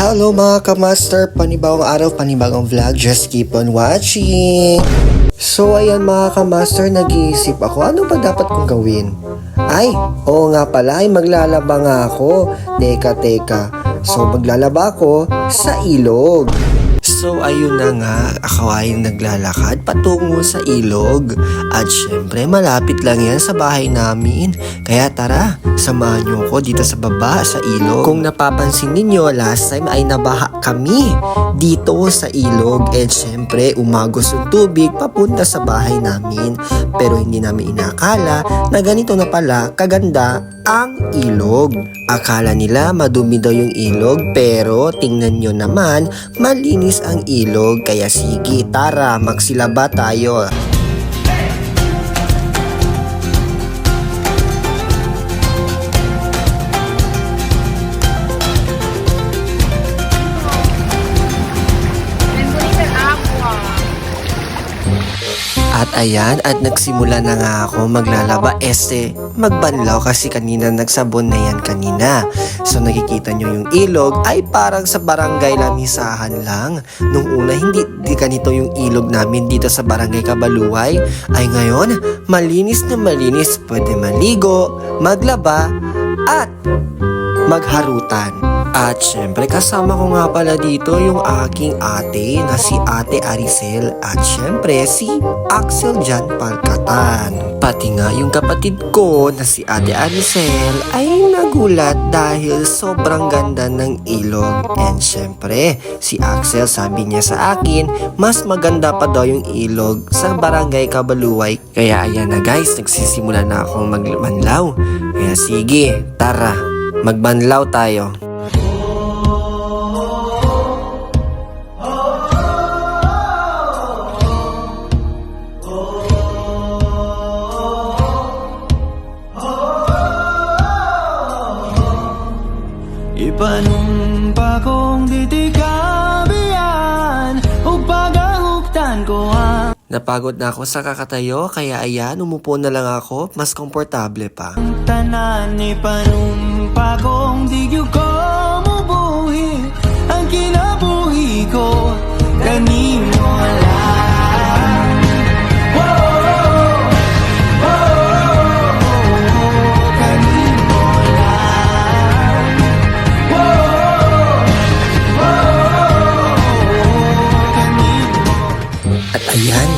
Hello mga kamaster, panibagong araw, panibagong vlog, just keep on watching! So ayan mga kamaster, nag-iisip ako, ano ba dapat kong gawin? Ay, oo nga pala, ay maglalaba nga ako. Teka, teka. So maglalaba ako sa ilog. So ayun na nga, ako ay naglalakad patungo sa ilog. At syempre malapit lang yan sa bahay namin. Kaya tara, samahan niyo ako dito sa baba sa ilog. Kung napapansin ninyo, last time ay nabaha kami dito sa ilog. And syempre umagos yung tubig papunta sa bahay namin. Pero hindi namin inakala na ganito na pala kaganda ang ilog. Akala nila madumi daw yung ilog pero tingnan nyo naman malinis ang ilog kaya sige tara magsilaba tayo. Ayan, at nagsimula na nga ako maglalaba este magbanlaw kasi kanina nagsabon na yan kanina. So nakikita nyo yung ilog ay parang sa barangay lamisahan lang. Nung una hindi di ganito yung ilog namin dito sa barangay Kabaluay ay ngayon malinis na malinis pwede maligo, maglaba at magharutan. At syempre kasama ko nga pala dito yung aking ate na si Ate Aricel at syempre si Axel Jan Palkatan. Pati nga yung kapatid ko na si Ate Aricel ay nagulat dahil sobrang ganda ng ilog. And syempre si Axel sabi niya sa akin mas maganda pa daw yung ilog sa barangay Kabaluay. Kaya ayan na guys, nagsisimula na akong magmanlaw. Kaya sige, tara, magbanlaw tayo. Ipanumpa kong ditikabihan O pagahuktan ko ang Napagod na ako sa kakatayo, kaya ayan, umupo na lang ako, mas komportable pa. tanan Ipanumpa kong di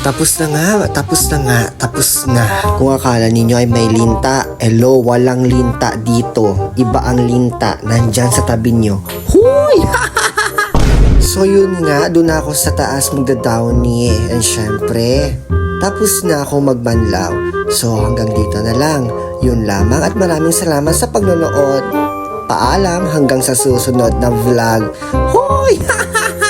tapos na nga, tapos na nga, tapos na. Kung akala ninyo ay may linta, hello, walang linta dito. Iba ang linta, nandyan sa tabi nyo. Huy! so yun nga, doon ako sa taas magdadowny and syempre, tapos na ako magbanlaw. So hanggang dito na lang. Yun lamang at maraming salamat sa pagnonood. Paalam hanggang sa susunod na vlog. Hoy!